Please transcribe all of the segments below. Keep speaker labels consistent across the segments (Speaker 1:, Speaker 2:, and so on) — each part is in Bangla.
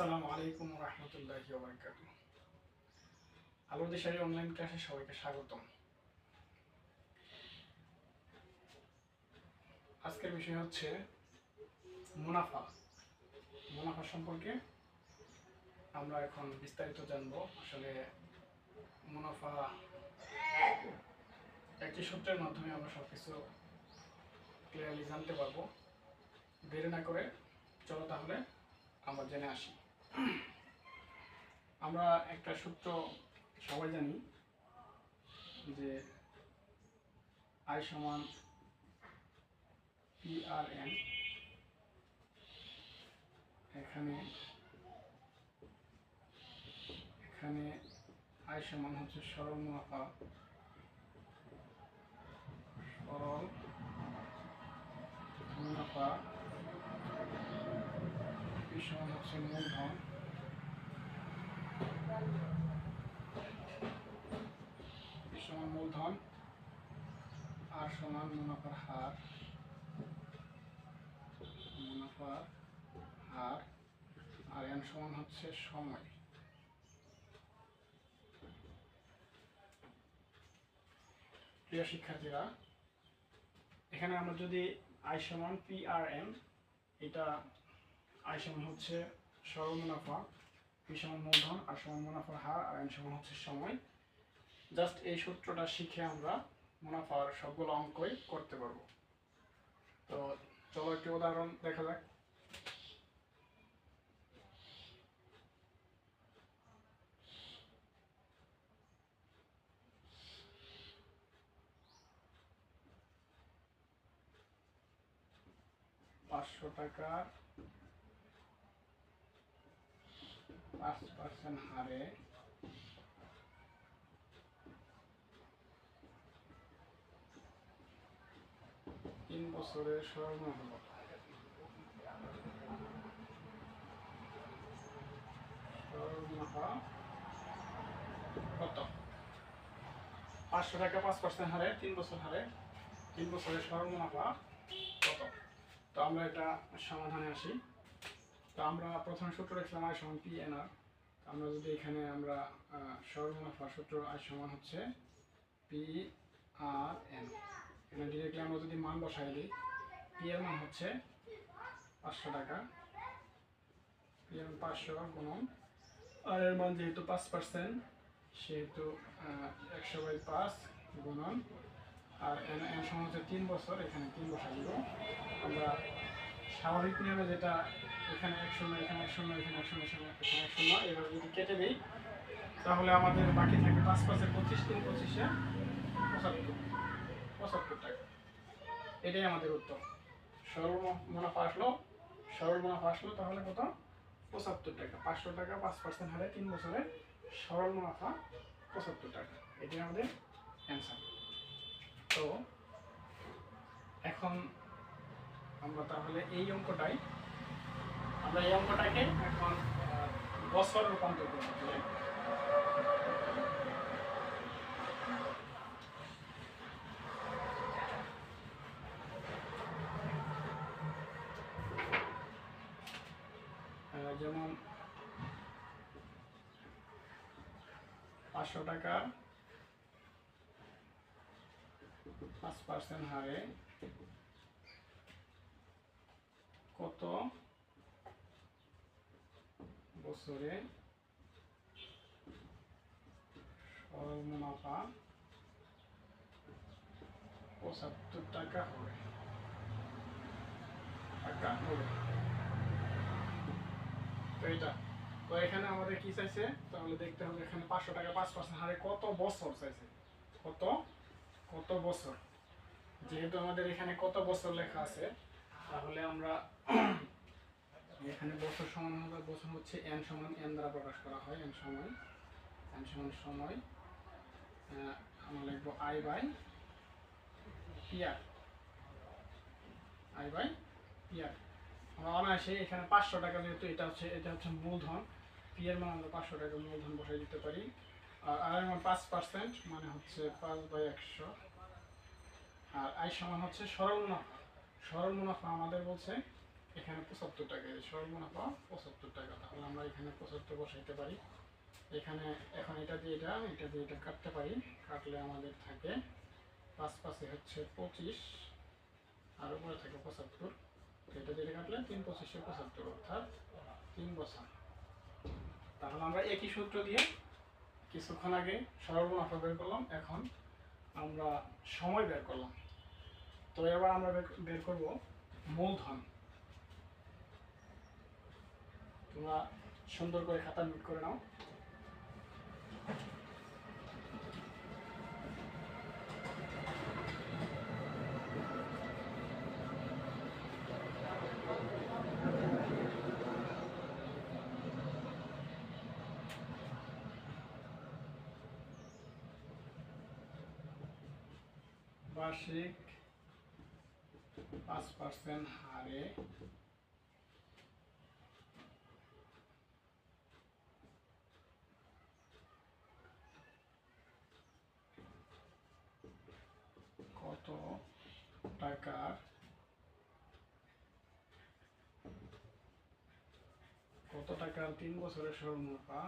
Speaker 1: আসসালামু আলাইকুম রহমতুল্লাহ বারকাত আলো দেশের অনলাইন ক্লাসে সবাইকে স্বাগতম। আজকের বিষয় হচ্ছে মুনাফা। মুনাফা সম্পর্কে আমরা এখন বিস্তারিত জানব। আসলে মুনাফা একটি সূত্রের মাধ্যমে আমরা সব কিছু ক্লিয়ারলি জানতে পারব। দেরি না করে চলো তাহলে আমরা জেনে আসি। আমরা একটা সূত্র সবাই জানি যে আই সমান পি আর এন এখানে এখানে আই সমান হচ্ছে সরল মুনাফা সরল মুনাফা পি সমান হচ্ছে মূলধন পি সমান মূলধন আর সমান মুনাফার হার। মুনাফার হার আর এন সমান হচ্ছে সময়। প্রিয় শিক্ষার্থীরা, এখানে আমরা যদি আই সমান পি আর এম এটা আই সমান হচ্ছে সরল মুনাফা পি সমান মূলধন আর সমান মুনাফার হার আর সমান হচ্ছে সময়। জাস্ট এই সূত্রটা শিখে আমরা মুনাফার সবগুলো অঙ্কই করতে পারব। তো চলো একটি উদাহরণ দেখা যাক। পাঁচশো টাকার পাঁচ পার্সেন্ট হারে তিন বছরের স্বর্ণ হলো। কত? পাঁচশো টাকা পাঁচ পার্সেন্ট হারে তিন বছর হারে তিন বছরের স্বর্ণ মুনাফা কত? তো আমরা এটা সমাধানে আসি। তো আমরা প্রথম সূত্র লিখলাম আয় সমান পি এন আমরা যদি এখানে আমরা সরল মুনাফা সূত্র আয় সমান হচ্ছে পি আর এন এখানে ডিরেক্টলি আমরা যদি মান বসাই দিই পি এর মান হচ্ছে পাঁচশো টাকা। পি এর পাঁচশো গুণন আর এর মান যেহেতু পাঁচ পার্সেন্ট সেহেতু একশো বাই পাঁচ গুণন আর এন এন সমান হচ্ছে তিন বছর, এখানে তিন বছর দিব। আমরা স্বাভাবিক নিয়মে যেটা এখানে এক শূন্য, এখানে এক শূন্য, এখানে এক শূন্য, এখানে এক শূন্য এভাবে যদি কেটে দিই তাহলে আমাদের বাকি থাকে পাঁচ পাঁচে পঁচিশ, তিন পঁচিশে পঁচাত্তর পঁচাত্তর টাকা। এটাই আমাদের উত্তর। সরল মুনাফা আসলো সরল মুনাফা আসলো তাহলে কত? পঁচাত্তর টাকা। পাঁচশো টাকা পাঁচ পার্সেন্ট হারে তিন বছরে সরল মুনাফা পঁচাত্তর টাকা। এটাই আমাদের অ্যান্সার তো, এখন আমরা তাহলে এই অঙ্কটাই আমরা এই অঙ্কটাকে এখন বছর রূপান্তর করব যেমন পাঁচশো টাকা পাঁচ পার্সেন্ট হারে কত বছরে মুনাফা পঁচাত্তর টাকা হবে টাকা হবে তো এটা, তো এখানে আমাদের কি চাইছে? তাহলে দেখতে হবে এখানে পাঁচশো টাকা পাঁচ পার্সেন্ট হারে কত বছর চাইছে? কত? কত বছর? যেহেতু আমাদের এখানে কত বছর লেখা আছে, তাহলে আমরা এখানে বছর সমান হবে বছর হচ্ছে এন সমান এন দ্বারা প্রকাশ করা হয় এন সময় এন সমান সময় আমরা লিখব I by P R I by P R আমরা অনায়াসে এখানে পাঁচশো টাকা যেহেতু এটা হচ্ছে এটা হচ্ছে মূলধন পি এর মান আমরা পাঁচশো টাকা মূলধন বসাই দিতে পারি। আর এর মান পাঁচ পার্সেন্ট মানে হচ্ছে পাঁচ বাই একশো। আর আই সমান হচ্ছে সরল মুনাফা সরল মুনাফা আমাদের বলছে এখানে পঁচাত্তর টাকা মুনাফা পঁচাত্তর টাকা। তাহলে আমরা এখানে পঁচাত্তর বসাইতে পারি। এখানে এখন এটা দিয়ে এটা এটা দিয়ে এটা কাটতে পারি। কাটলে আমাদের থাকে পাঁচ পাঁচে হচ্ছে পঁচিশ, আর উপরে থাকে পঁচাত্তর। এটা দিয়ে কাটলে তিন পঁচিশে পঁচাত্তর, অর্থাৎ তিন বছর। তাহলে আমরা একই সূত্র দিয়ে কিছুক্ষণ আগে সরল মুনাফা বের করলাম। এখন আমরা সময় বের করলাম। তো এবার আমরা বের করব মূলধন। তোমরা সুন্দর করে খাতা নোট করে নাও। বার্ষিক পাঁচ পার্সেন্ট হারে কত টাকার কত টাকার তিন বছরের মুনাফা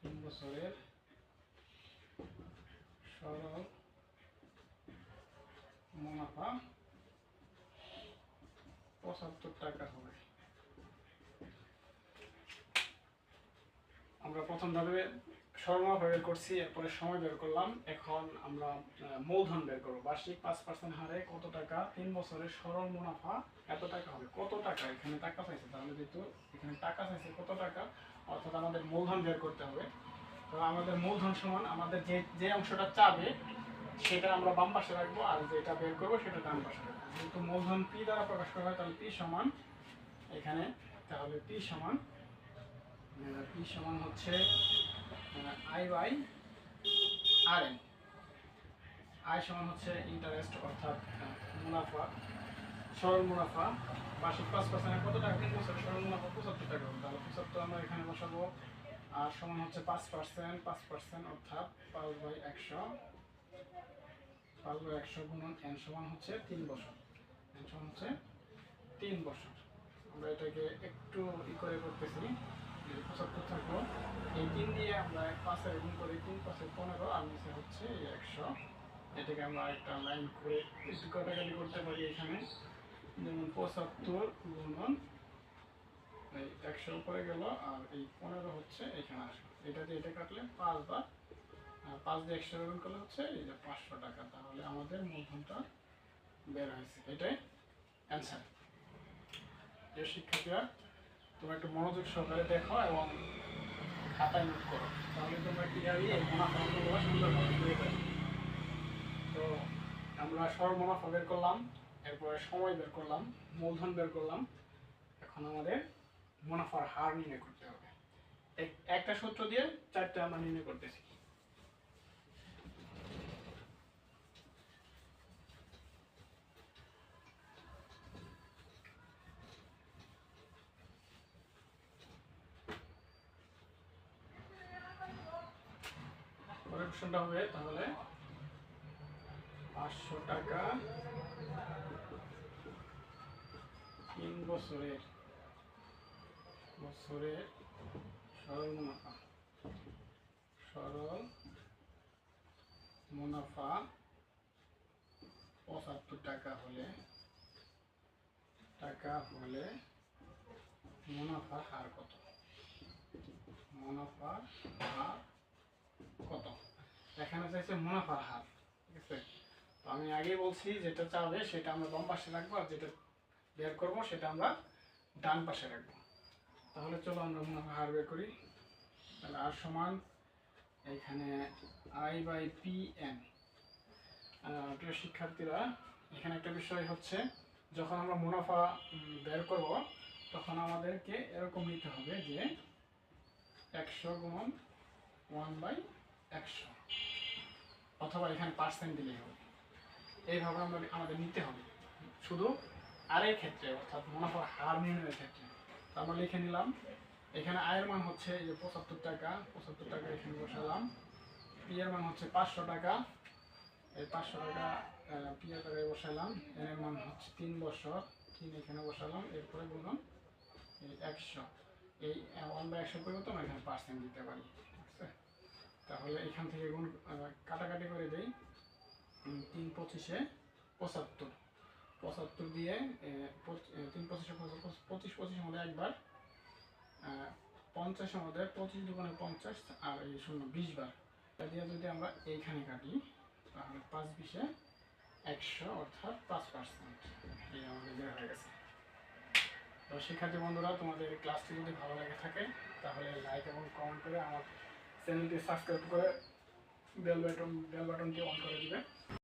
Speaker 1: তিন বছরের সরল মুনাফা পঁচাত্তর টাকা হবে। আমরা প্রথমভাবে সরলমুনাফা বের করছি, এরপরে সময় বের করলাম। এখন আমরা মূলধন বের করব। বার্ষিক পাঁচ পার্সেন্ট হারে কত টাকা? তিন বছরের সরল মুনাফা এত টাকা হবে। কত টাকা? এখানে টাকা চাইছে, তাহলে যেহেতু এখানে টাকা চাইছে, কত টাকা? অর্থাৎ আমাদের মূলধন বের করতে হবে। তো আমাদের মূলধন সমান, আমাদের যে যে অংশটা চাবে, সেটা আমরা বাম পাশে রাখব, আর যেটা বের করব, সেটা ডান পাশে রাখব। যেহেতু মূলধন পি দ্বারা প্রকাশ করা হয়, তাহলে পি সমান এখানে, তাহলে পি সমান পি সমান হচ্ছে I by R N. I সমান হচ্ছে ইন্টারেস্ট অর্থাৎ মুনাফা। সরল মুনাফা, বার্ষিক পাঁচ পার্সেন্ট কত টাকা তিন বছর সরল মুনাফা পঁচাত্তর টাকা হবে। তাহলে পঁচাত্তর আমরা এখানে বসাবো। আর সমান হচ্ছে পাঁচ পার্সেন্ট পাঁচ পার্সেন্ট অর্থাৎ পাঁচ বাই একশো। পাঁচ বাই একশো গুণন এন সমান হচ্ছে তিন বছর। এন সমান হচ্ছে তিন বছর। আমরা এটাকে একটু ই করে করতেছি। পঁচাত্তর এই দিয়ে আমরা করি, তিন পনেরো, আর হচ্ছে একশো। এটাকে আমরা লাইন করে করতে পারি এখানে। যেমন পঁচাত্তর গেল, আর এই পনেরো হচ্ছে এখানে আসবে এটা কাটলে পাঁচ বার, আর পাঁচ দিয়ে একশো হচ্ছে এই যে পাঁচশো টাকা। তাহলে আমাদের মূলধনটা বের হয়েছে। এটাই অ্যান্সার তোমরা একটু মনোযোগ সহকারে দেখো এবং খাতায় নোট করো। তাহলে তোমরা ক্লিয়ারলি মুনাফা অঙ্কগুলো সুন্দরভাবে পেয়ে পাবে তো আমরা সরল মুনাফা বের করলাম, এরপরে সময় বের করলাম, মূলধন বের করলাম। এখন আমাদের মুনাফার হার নির্ণয় করতে হবে। এক- একটা সূত্র দিয়ে চারটা আমরা নির্ণয় করতেছি পরের কোশ্চেনটা হবে তাহলে পাঁচশো টাকা। তিন বছরের বছরের সরল মুনাফা। সরল মুনাফা পঁচাত্তর টাকা হলে টাকা হলে মুনাফার হার কত? মুনাফার হার কত? এখানে চাইছে মুনাফার হার, ঠিক আছে? তো আমি আগেই বলছি যেটা চাবে সেটা আমরা বাম পাশে রাখব আর যেটা বের করব সেটা আমরা ডান পাশে রাখব। তাহলে চলো আমরা মুনাফার হার বের করি। তাহলে আর সমান এখানে আই বাই পি এন প্রিয় শিক্ষার্থীরা, এখানে একটা বিষয় হচ্ছে, যখন আমরা মুনাফা বের করব, তখন আমাদেরকে এরকম নিতে হবে যে একশো গুণ ওয়ান বাই একশো। অথবা এখানে পার্সেন্ট দিলেই হবে। এইভাবে আমরা আমাদের নিতে হবে। শুধু আরের ক্ষেত্রে অর্থাৎ মুনাফার হার নির্ণয়ের ক্ষেত্রে। তো আমরা লিখে নিলাম এখানে আয়ের মান হচ্ছে এই যে পঁচাত্তর টাকা পঁচাত্তর টাকা এখানে বসালাম। পিয়ার মান হচ্ছে পাঁচশো টাকা এই পাঁচশো টাকা পিয়ার টাকায় বসালাম। এর মান হচ্ছে তিন বছর তিন এখানে বসালাম এরপরে গুণন এই একশো। এই ওয়ান বাই একশো পরিবর্তন এখানে পার্সেন্ট দিতে পারি ঠিক আছে? তাহলে এখান থেকে গুণ কাটাকাটি করে উম, তিন পঁচিশে পঁচাত্তর। পঁচাত্তর দিয়ে তিন পঁচিশে পঁচিশ পঁচিশের মধ্যে একবার আহ, পঞ্চাশের মধ্যে পঁচিশ দোকানে পঞ্চাশ আর এই শূন্য বিশ বার। এটা দিয়ে যদি আমরা এইখানে কাটি তাহলে পাঁচ বিশে একশো অর্থাৎ পাঁচ পার্সেন্ট এই আমাদের বের হয়ে গেছে। তো শিক্ষার্থী বন্ধুরা তোমাদের ক্লাসটি যদি ভালো লেগে থাকে তাহলে লাইক এবং কমেন্ট করে আমার চ্যানেলটি সাবস্ক্রাইব করে বেল বাটন বেল বাটনটি অন করে দিবে।